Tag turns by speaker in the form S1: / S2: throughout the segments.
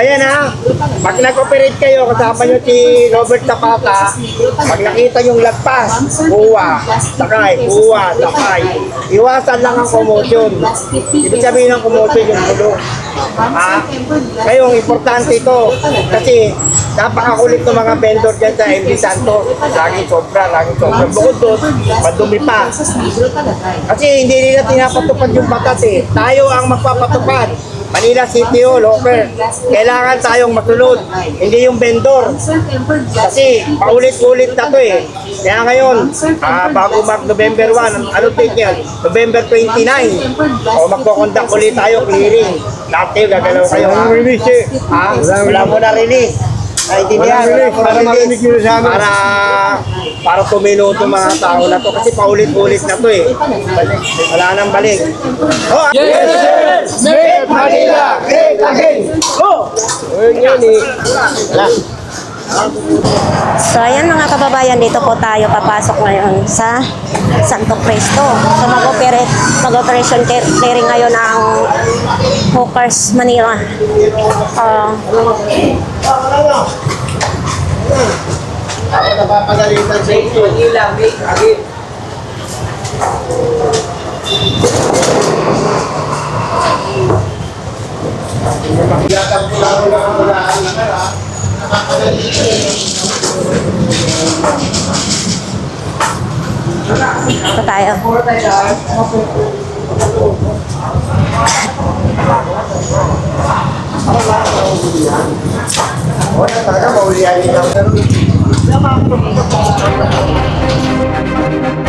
S1: ayan ha. Pag nag-operate kayo, kasama nyo si Robert Tapata, pag nakita yung lagpas, buwa, sakay, buwa, sakay. Iwasan lang ang commotion. Ibig sabihin ng commotion yung bulong. Ha? Kayo, ang importante ito. Kasi, napakakulit ng mga vendor dyan sa MD Santos. Lagi sobra, lagi sobra. Bukod doon, madumi pa. Kasi hindi nila tinapatupad yung batas eh. Tayo ang magpapatupad. Manila City Hall, Locker. Kailangan tayong masunod. Hindi yung vendor. Kasi paulit-ulit na to eh. Kaya ngayon, ah, bago mag November 1, an- ano date yan? November 29. O magkoconduct ulit tayo, clearing. Lahat kayo, gagalaw kayo. Walang release eh. Ha? Wala mo na release. Naintindihan? Wala mo na release. Para, para tumino itong mga tao na to. Kasi paulit-ulit na to eh. Wala nang balik. Oh, yes! Make Manila great again! Oh! Ayun yun eh. Wala.
S2: So ayan mga kababayan, dito po tayo papasok ngayon sa Santo Cristo. So mag-operate, mag-operation care- clearing ngayon ang Hookers Manila. Uh,
S1: Ako napapagalitan sa ang walaan na kaya.
S2: ito tayo.
S1: Wala talaga, maulihan nila.
S2: Ayan,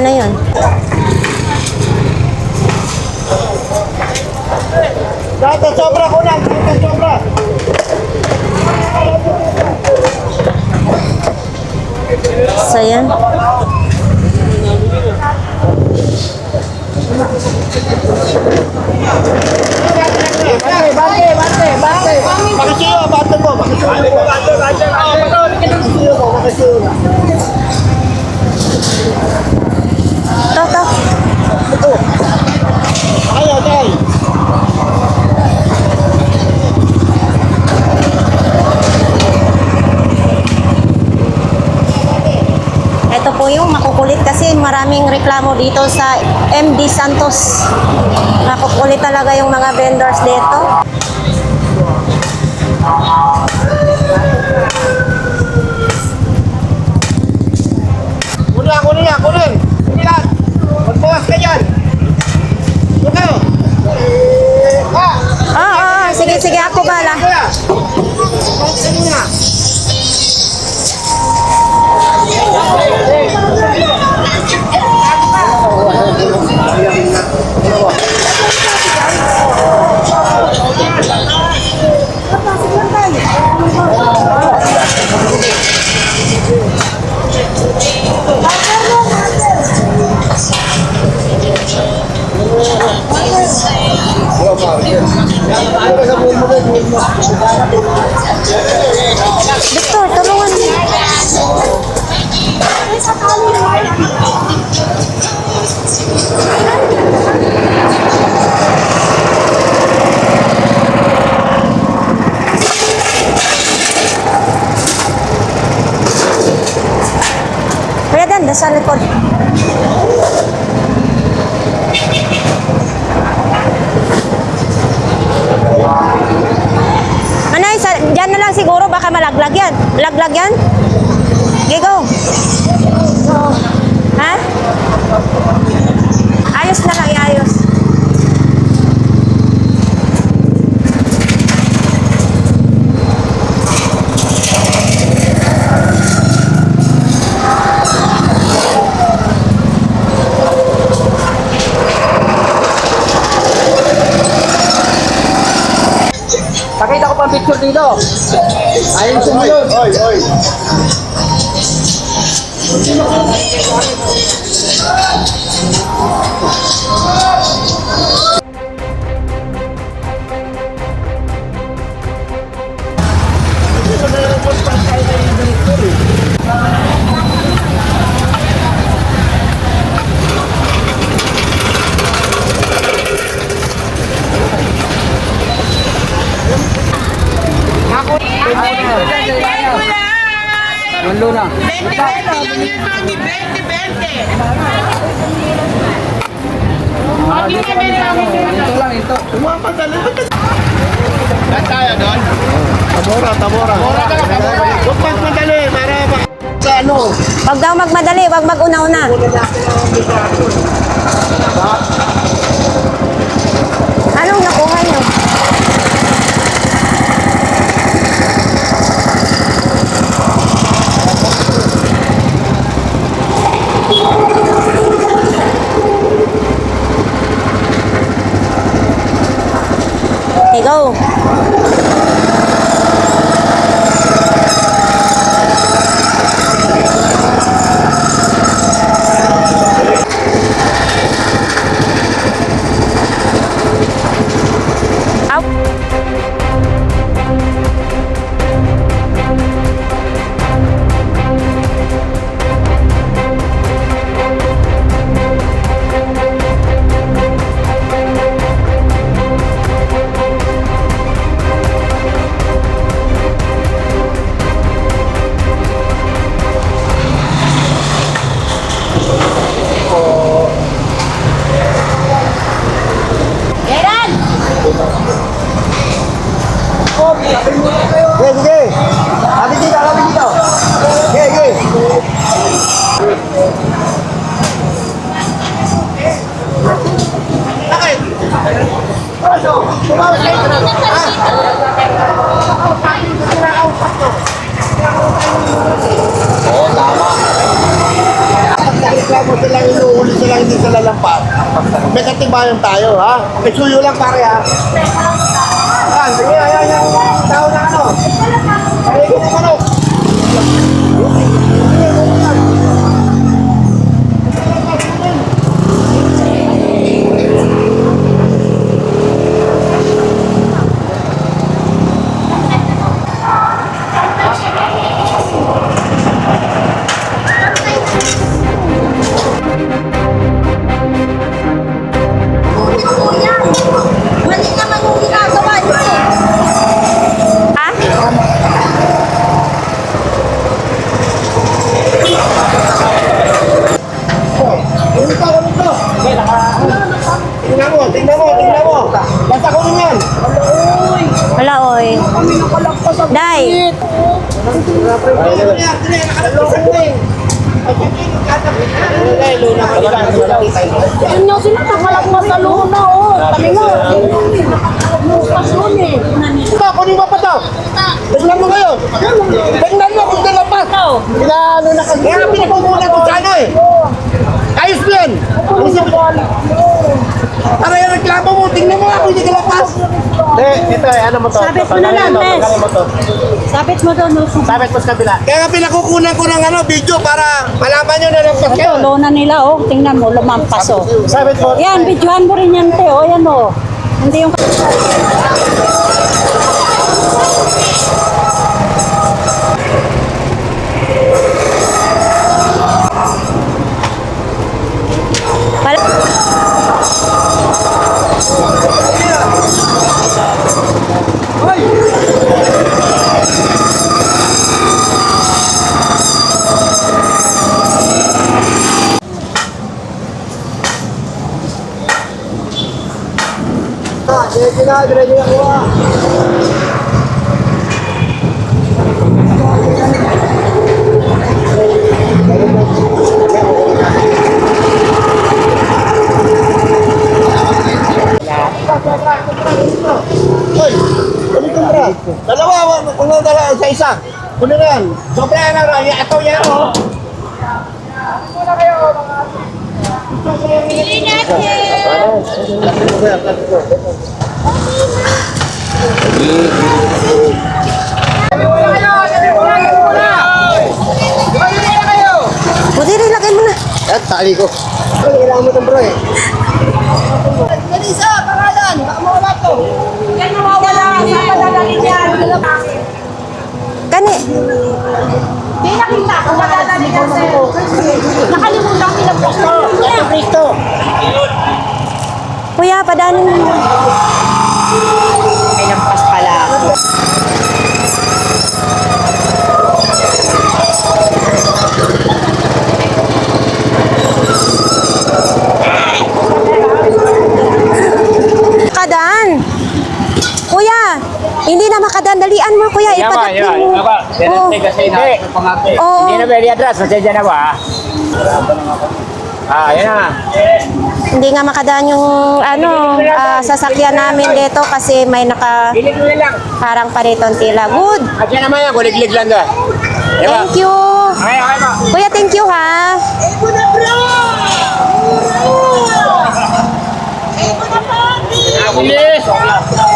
S2: Sana yun.
S1: Dito, sobra ko lang. Dito, sobra.
S2: So yan.
S1: Bante, bante, bante, bante. Pakisiyo, bante mo. Pakisiyo mo. Bante, bante. Oh, ka ng pakisiyo mo. Pakisiyo mo.
S2: Ito, ito.
S1: Ayaw, tay.
S2: Ito po yung makukulit kasi reklamo dito sa MD Santos. Makukulit talaga yung mga vendors dito.
S1: Kunin lang, kunin lang, kunin. Kunin lang. Magbawas ka dyan. Doon kayo. Ah!
S2: Ah, ah, sige, sige, ako bala.
S1: Kuya. Bawas
S2: Victor, tulungan mo. Kuya Dan, nasa likod. lang siguro, baka malaglag yan. Malaglag yan? Okay, go. Ha? Ayos na lang, iayos.
S1: Pakita ko pa ang picture dito. Ayun sumunod. Oy, oy.
S3: Manlo na.
S4: 20, 20 lang yan, mami. 20, 20. Pag hindi kami namin
S3: Ito lang, ito.
S1: Saan tayo doon? Tabora, Tabora. Tabora ka, Tabora. Huwag magmadali para ma- sa ano.
S2: Wag daw magmadali, wag mag-una-una. Anong nakuha niyo? Okay, go.
S1: Reklamo sila, inuuli sila. May katibayan tayo, ha? May suyo lang, pare, ha? Yan, sige, ayan, yan, yung tao na ano. Paligo mo ano.
S5: Sa luna, oh. Kami nga, bukas yun eh.
S1: Ba, kunin mo pa to. Tingnan mo ngayon. Tingnan mo kung nalapas. Pinano na kasi. Kaya pinagmumuna ko sa ano eh. Ayos mo yan. Para yung reklamo mo, tingnan mo ako hindi ka lapas. Hindi, ito eh, ano mo to?
S5: Sabit mo na lang,
S1: to.
S5: Sabit mo doon, oh.
S1: Sabit mo sa kabila. Kaya nga pinakukunan ko ng ano, video para malaman nyo na lampas kayo.
S5: Ito, luna nila, oh. Tingnan mo, lumampas, oh.
S1: Sabit mo.
S5: Yan, videohan mo rin yan, te, oh. Yan, oh. Hindi yung...
S1: na, diretso na kuha. Hoy, kunin ko na. Dalawa, kunin ko dalawa sa isa. Kunin na yan. Sobra na lang. Ito yan, oh. Muna kayo, mga Pili natin!
S2: Buti rin, lagay mo na.
S1: At tali ko. Kailangan mo itong bro eh.
S5: Ganisa, pangalan. Baka mawala to. Yan nawawala. Saan pa dadalhin yan?
S2: Kani.
S5: Di nakita kung madadalhin yan sa'yo. Nakalimutan ko yung posto.
S1: Ito Cristo.
S2: Kuya, padanin mo.
S5: Ay, nagpas.
S2: Kadaan. Kuya, hindi na makadaan. Dalian mo, kuya. Ipadat mo. Oo.
S3: kasi na pangate.
S2: Oo.
S1: Hindi na pwede atras. Masaya na ba? Ah, yan na.
S2: Hindi nga makadaan yung ano, ah, sasakyan namin dito kasi may naka
S1: na
S2: harang pa dito ang tila. Good.
S1: At yan naman yan. Kuliglig lang doon. Diba?
S2: Thank you.
S1: Okay, okay ba?
S2: Kuya, thank you ha.
S1: Bilis!
S2: Init.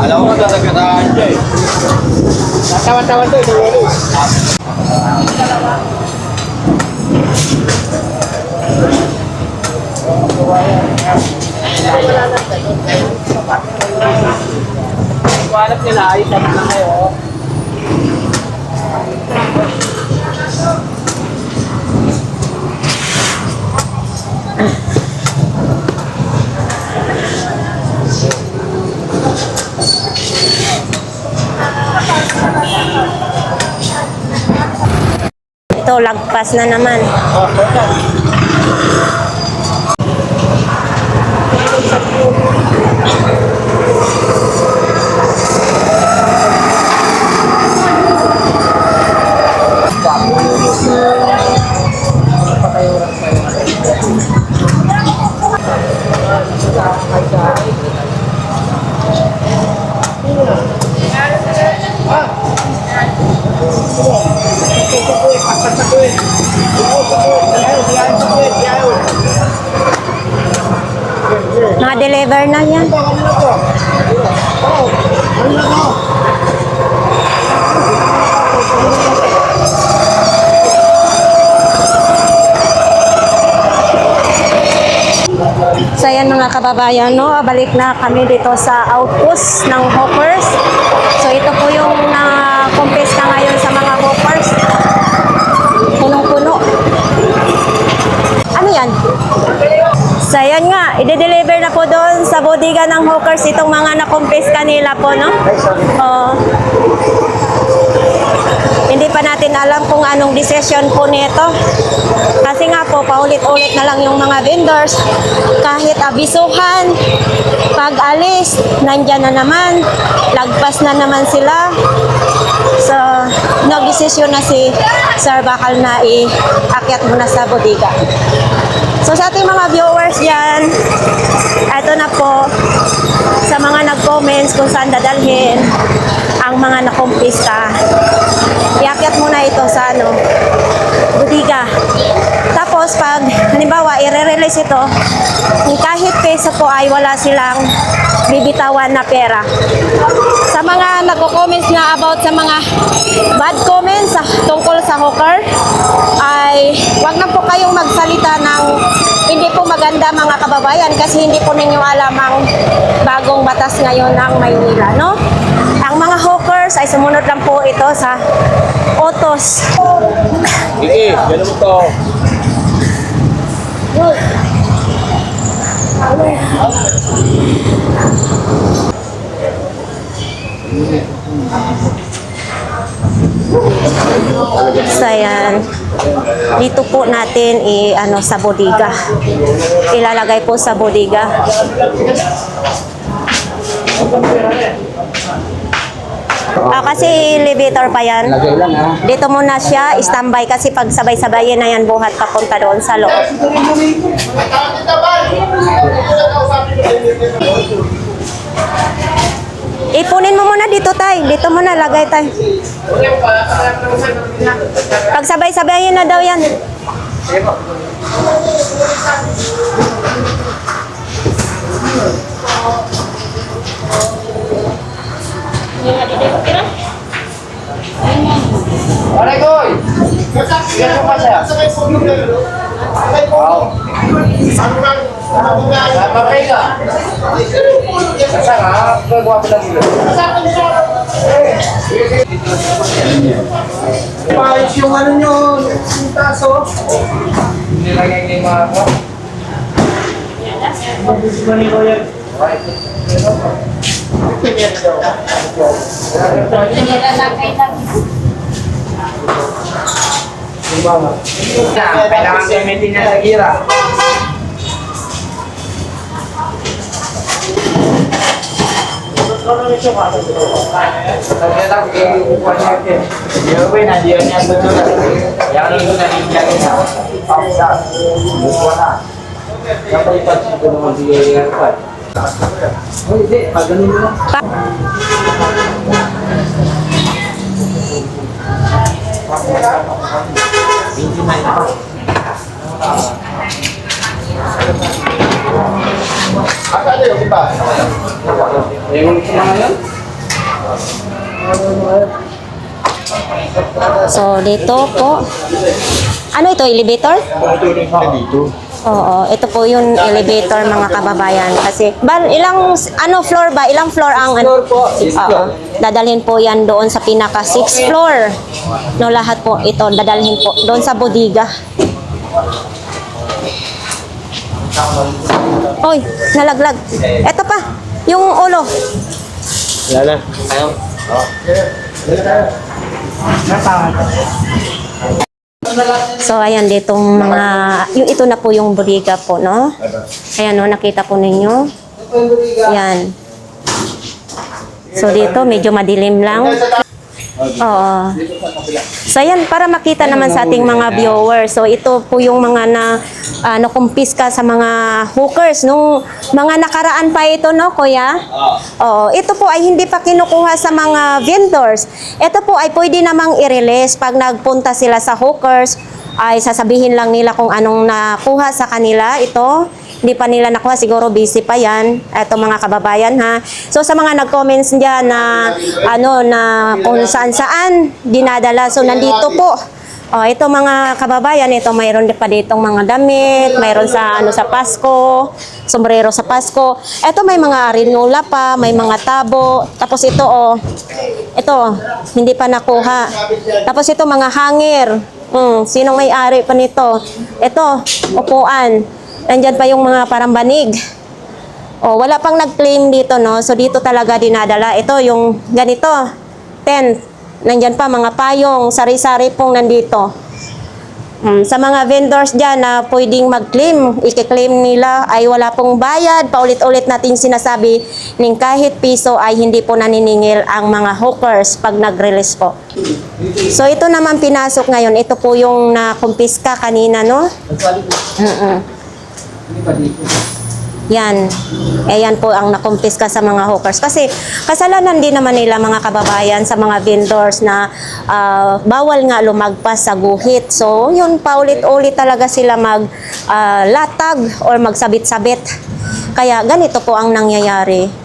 S1: Alam
S3: mo, tatagatahan siya eh.
S1: Tawa-tawa to. Ito yun.
S3: Iwanap nila, ayos na lang kayo.
S2: Ito, lagpas na naman. Ayan mga kababayan, no, balik na kami dito sa outpost ng hawkers. So ito po yung na-confess na ngayon sa mga hawkers. Punong-puno. Ano yan? So ayan nga, i-deliver na po doon sa bodega ng hawkers itong mga na-confess kanila po, no? Oo. Hindi pa natin alam kung anong decision po nito. Kasi nga po, paulit-ulit na lang yung mga vendors. Kahit abisuhan, pag alis, nandyan na naman, lagpas na naman sila. So, nag-desisyon na si Sir Bakal na i-akyat muna sa bodega. So, sa ating mga viewers dyan, ito na po, sa mga nag-comments kung saan dadalhin ang mga nakumpiska. Iakyat muna ito sa ano, budiga. Tapos pag halimbawa i-release ito, kahit peso po ay wala silang bibitawan na pera. Sa mga nagko-comments nga about sa mga bad comments sa, tungkol sa hawker, ay wag na po kayong magsalita ng hindi po maganda mga kababayan kasi hindi po ninyo alam ang bagong batas ngayon ng Maynila, no? Hawkers ay sumunod lang po ito sa otos.
S3: Sige, ganun mo to.
S2: So ayan, dito po natin i ano sa bodega. Ilalagay po sa bodega. Ah, kasi elevator pa yan.
S3: Lagay lang ha.
S2: Dito muna siya, standby kasi pag sabay-sabayin na yan buhat papunta doon sa loob. Ipunin mo muna dito tay. Dito muna lagay tay. Pag sabay-sabayin na daw yan.
S1: Aray koy! Mo pa siya. Mapay ka. Sasa nga, gagawa mo lang yun. Paayos yung ano nyo, yung taso.
S3: Nilagay niya yung mga ko. Gira. Lagyan lang, ikukuha niya ito. Yung ba, nandiyan niya ito doon. Yan ang ito na nilagay na. Pausa. Bukuha na. Kapag ipansin ko naman si Yaya pa. Oh, hindi. Pag ganun mo lang.
S1: Ano yung iba?
S3: Yung na ngayon?
S2: So dito po. Ano ito, elevator?
S1: Dito.
S2: Oo, ito po yung elevator mga kababayan kasi bal ilang ano floor ba? Ilang floor ang
S3: Floor po,
S2: Oo. Dadalhin po 'yan doon sa pinaka 6th floor. No lahat po ito dadalhin po doon sa bodega. Oy, nalaglag. Ito pa, yung ulo.
S3: Wala na. Ayaw.
S2: So ayan ditong mga yung ito na po yung bodega po, no? Ayan no, nakita po ninyo. Ayan. So dito medyo madilim lang. Oo. So yan, para makita naman sa ating mga viewers. So ito po yung mga na ano kumpiska sa mga hookers nung mga nakaraan pa ito no, kuya? Oo. Ito po ay hindi pa kinukuha sa mga vendors. Ito po ay pwede namang i-release pag nagpunta sila sa hookers ay sasabihin lang nila kung anong nakuha sa kanila ito. Hindi pa nila nakuha, siguro busy pa yan. Ito mga kababayan ha. So sa mga nag-comments dyan na ano na kung saan-saan dinadala. So nandito po. Oh, ito mga kababayan, ito mayroon pa ditong mga damit, mayroon sa ano sa Pasko, sombrero sa Pasko. Ito may mga rinula pa, may mga tabo. Tapos ito oh. Ito, hindi pa nakuha. Tapos ito mga hangir. Hmm, sinong may-ari pa nito? Ito, upuan. Nandyan pa yung mga parang banig. Oh, wala pang nag-claim dito, no? So, dito talaga dinadala. Ito, yung ganito, tent. Nandyan pa, mga payong, sari-sari pong nandito. Mm, sa mga vendors dyan na pwedeng mag-claim, i-claim nila ay wala pong bayad. Paulit-ulit natin sinasabi ning kahit piso ay hindi po naniningil ang mga hookers pag nag-release po. So ito naman pinasok ngayon. Ito po yung nakumpiska kanina, no? Mm-mm. Yan. Ayan po ang nakumpiska sa mga hookers. Kasi kasalanan din naman nila mga kababayan sa mga vendors na ah, bawal nga lumagpas sa guhit. So, yun, paulit-ulit talaga sila mag ah, latag or magsabit-sabit. Kaya ganito po ang nangyayari.